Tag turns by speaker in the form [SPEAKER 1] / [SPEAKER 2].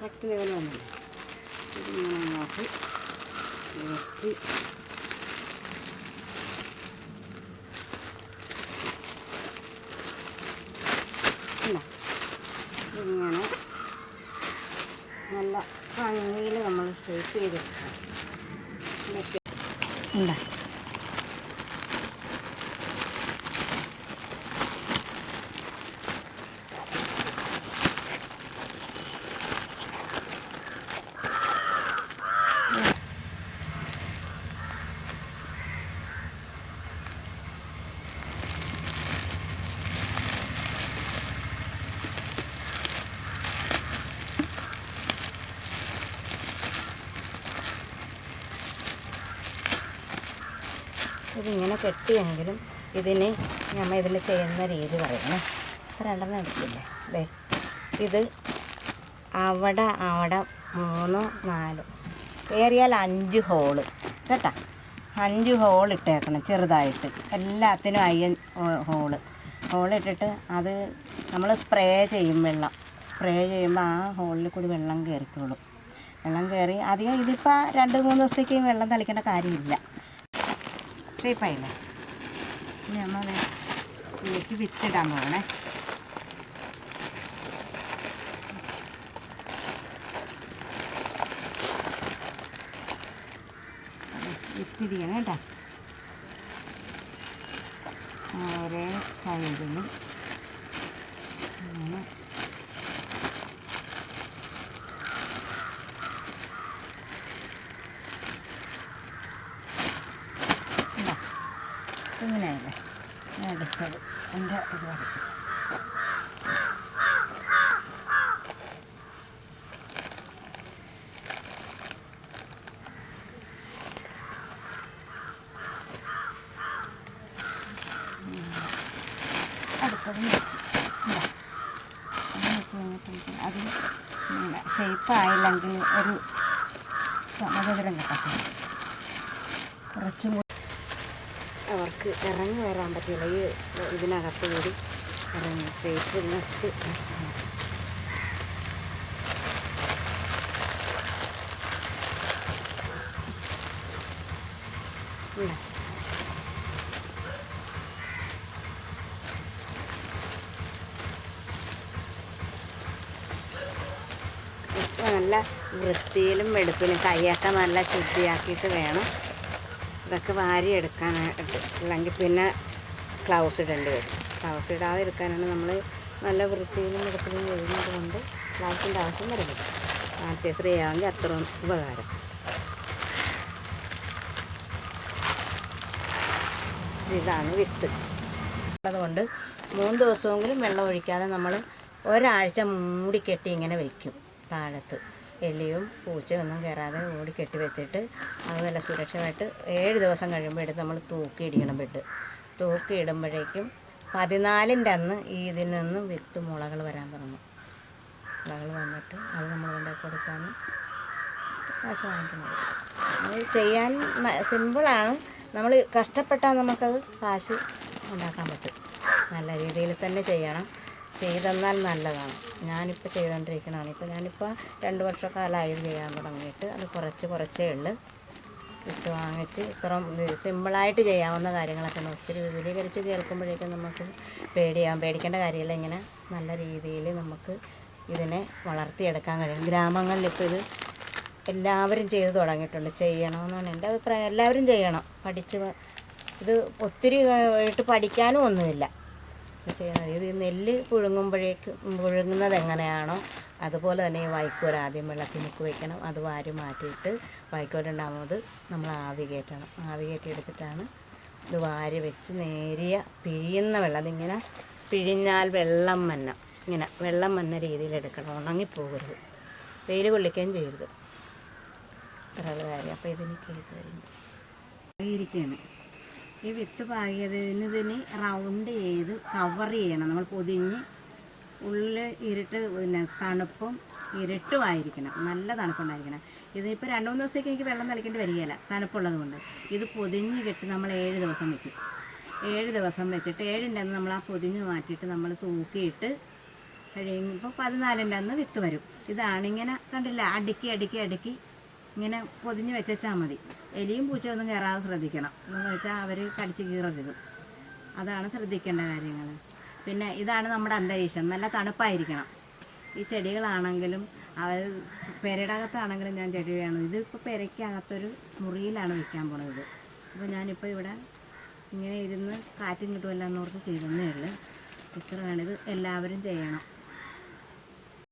[SPEAKER 1] Correct level വന്നില്ല ഇതിങ്ങനെ അങ്ങോട്ട് ഇങ്ങനെ നല്ല ഭംഗിയിൽ നമ്മൾ ഷേപ്പ് ചെയ്തെടുക്കാം ഉണ്ടാ? ഇതിങ്ങനെ കെട്ടിയെങ്കിലും ഇതിന് നമ്മൾ ഇതിൽ ചെയ്യുന്ന രീതി പറയണേ. രണ്ടെണ്ണം എടുക്കില്ലേ ദേ ഇത് അവിടെ അവിടെ മൂന്ന് നാല്. ഏറിയാൽ അഞ്ച് ഹോൾ. കേട്ടാ? അഞ്ച് ഹോൾ ഇട്ടേക്കണം ചെറുതായിട്ട്. എല്ലാത്തിനും അയ്യൻ ഹോൾ. ഹോളിട്ടിട്ട് അത് നമ്മൾ സ്പ്രേ ചെയ്യും വെള്ളം. സ്പ്രേ ചെയ്യുമ്പോൾ ആ ഹോളിൽ കൂടി വെള്ളം കയറിക്കോളും. വെള്ളം കയറി അധികം ഇതിപ്പോൾ രണ്ട് മൂന്ന് ദിവസത്തേക്ക് വെള്ളം തളിക്കേണ്ട കാര്യമില്ല. ഷേപ്പായില്ലേ ഇനി നമ്മൾ ഇതിലേക്ക് വിത്തിടാൻ പോകണേ വിത്തിരിക്കണം കേട്ടോ ഓരോ സൈഡിലും ഇങ്ങനെ ഇതാ ഇങ്ങനെയല്ലേ? ഞാൻ എടുത്തത്. എന്റെ പരിപാടി. അടുത്തത് ഷേപ്പായില്ലെങ്കിൽ ഒരു സമതരം കിട്ടത്തില്ല. കുറച്ചും അവർക്ക് ഇറങ്ങി വരാൻ പറ്റില്ല. ഈ ഇതിനകത്ത് കൂടി ഇറങ്ങി ഷേപ്പ് നിർത്തി. നല്ല വൃത്തിയിലും വെടുപ്പിലും കൈയൊക്കെ നല്ല ശുദ്ധിയാക്കിയിട്ട് വേണം. ഇതൊക്കെ വാരി എടുക്കാനായിട്ട് അല്ലെങ്കിൽ പിന്നെ ഗ്ലൗസ് ഇടേണ്ടി വരും. ഗ്ലൗസ് ഇടാതെ എടുക്കാനാണ് നമ്മൾ നല്ല വൃത്തിയിലും എടുക്കലും ചെയ്യുന്നത് കൊണ്ട് ഗ്ലൗസിന്റെ ആവശ്യം വരുന്നത് സാനിറ്റൈസർ ചെയ്യാമെങ്കിൽ അത്ര ഉപകാരം. ഇതാണ് വിത്ത്. അതുകൊണ്ട് മൂന്ന് ദിവസമെങ്കിലും വെള്ളം ഒഴിക്കാതെ നമ്മൾ ഒരാഴ്ച മൂടിക്കെട്ടി ഇങ്ങനെ വയ്ക്കും താഴത്ത്. എലിയും പൂച്ചയൊന്നും കയറാതെ ഓടി കെട്ടി വെച്ചിട്ട് അത് നല്ല സുരക്ഷമായിട്ട് ഏഴ് ദിവസം കഴിയുമ്പോൾ എടുത്ത് നമ്മൾ തൂക്കി ഇടിക്കണം ബെഡ്. തൂക്കി ഇടുമ്പോഴേക്കും പതിനാലിന്റെ അന്ന് ഈ ഇതിൽ നിന്നും വിത്ത് മുളകൾ വരാൻ തുടങ്ങും. മുളകൾ വന്നിട്ട് അത് നമ്മൾ കൊണ്ടു കൊടുക്കാൻ കാശ് വാങ്ങിക്കുന്നത് അത് ചെയ്യാൻ സിമ്പിളാണ് നമ്മൾ കഷ്ടപ്പെട്ടാൽ നമുക്കത് കാശ് ഉണ്ടാക്കാൻ പറ്റും. നല്ല രീതിയിൽ തന്നെ ചെയ്യണം. ചെയ്തെന്നാൽ നല്ലതാണ്. ഞാനിപ്പോൾ ചെയ്തുകൊണ്ടിരിക്കണതാണ് ഇപ്പോൾ ഞാനിപ്പോൾ രണ്ട് വർഷക്കാലമായി ചെയ്യാൻ തുടങ്ങിയിട്ട്. അത് കുറച്ച് കുറച്ചേ ഉള്ളു. വിത്ത് വാങ്ങിച്ച് ഇത്ര സിമ്പിളായിട്ട് ചെയ്യാവുന്ന കാര്യങ്ങളൊക്കെ. ഒത്തിരി വിപുലീകരിച്ച് കേൾക്കുമ്പോഴേക്കും നമുക്ക് പേടിയാവും. പേടിക്കേണ്ട കാര്യമില്ല. ഇങ്ങനെ നല്ല രീതിയിൽ നമുക്ക് ഇതിനെ വളർത്തിയെടുക്കാൻ കഴിയും. ഗ്രാമങ്ങളിൽ ഇപ്പോൾ ഇത് എല്ലാവരും ചെയ്തു തുടങ്ങിയിട്ടുണ്ട്. ചെയ്യണമെന്നാണ് എന്റെ അഭിപ്രായം എല്ലാവരും ചെയ്യണം. പഠിച്ച് ഇത് ഒത്തിരി ആയിട്ട് പഠിക്കാനും ഒന്നുമില്ല. ചെയ്യുന്നത് ഇത് നെല്ല് പുഴുങ്ങുമ്പോഴേക്കും പുഴുങ്ങുന്നത് എങ്ങനെയാണോ അതുപോലെ തന്നെ ഈ വൈക്കോൽ ആദ്യം വെള്ളത്തിൽ മുക്ക് വയ്ക്കണം അത് വാരി മാറ്റിയിട്ട് വൈക്കോലുണ്ടാകുന്നത് നമ്മൾ ആവി കയറ്റണം. ആവി കയറ്റി എടുത്തിട്ടാണ് ഇത് വാരി വെച്ച് നേരിയ പിഴിയുന്ന വെള്ളം. അതിങ്ങനെ പിഴിഞ്ഞാൽ വെള്ളം മന്ന ഇങ്ങനെ വെള്ളം മന്ന രീതിയിൽ എടുക്കണം. ഉണങ്ങിപ്പോകരുത്. വെയിൽ കൊള്ളിക്കുകയും ചെയ്യരുത്. ഇത്രയുള്ള കാര്യം. അപ്പോൾ ഇതിന് ചെയ്ത് കഴിഞ്ഞു. ഇരിക്കുകയാണ്. ഈ വിത്ത് പാകിയതിന് ഇതിന് റൗണ്ട് ചെയ്ത് കവർ ചെയ്യണം. നമ്മൾ പൊതിഞ്ഞ് ഉള്ളിൽ ഇരുട്ട് പിന്നെ തണുപ്പും ഇരുട്ടുമായിരിക്കണം നല്ല തണുപ്പുണ്ടായിരിക്കണം. ഇതിപ്പോൾ രണ്ട് മൂന്ന് ദിവസത്തേക്ക് എനിക്ക് വെള്ളം തളിക്കേണ്ടി വരികയില്ല. തണുപ്പുള്ളത് കൊണ്ട്. ഇത് പൊതിഞ്ഞ് കെട്ടി നമ്മൾ ഏഴ് ദിവസം വെക്കും. ഏഴ് ദിവസം വെച്ചിട്ട് ഏഴിന്റെ അന്ന് നമ്മൾ ആ പൊതിഞ്ഞ് മാറ്റിയിട്ട് നമ്മൾ തൂക്കിയിട്ട് കഴിയുമ്പോൾ പതിനാലിന്റെ അന്ന് വിത്ത് വരും. ഇതാണ് ഇങ്ങനെ കണ്ടില്ല? അടുക്കി അടുക്കി അടുക്കി. ഇങ്ങനെ പൊതിഞ്ഞ് വെച്ചാൽ മതി. എലിയും പൂച്ചയൊന്നും കയറാതെ ശ്രദ്ധിക്കണം. എന്ന് വെച്ചാൽ അവർ കടിച്ച് കീറരുത്. അതാണ് ശ്രദ്ധിക്കേണ്ട കാര്യങ്ങൾ പിന്നെ ഇതാണ് നമ്മുടെ അന്തരീക്ഷം. നല്ല തണുപ്പായിരിക്കണം. ഈ ചെടികളാണെങ്കിലും അവർ പെരയുടെ അകത്താണെങ്കിലും ഞാൻ ചെടി വേണം. ഇതിപ്പോൾ പെരയ്ക്കകത്തൊരു മുറിയിലാണ് വെക്കാൻ പോണത്. അപ്പോൾ ഞാനിപ്പോൾ ഇവിടെ ഇങ്ങനെ ഇരുന്ന് കാറ്റും കിട്ടുമല്ലോ എന്നോർത്ത് ചെയ്തെന്നേ ഉള്ളൂ. ഇത്രയാണ് ഇത് എല്ലാവരും ചെയ്യണം.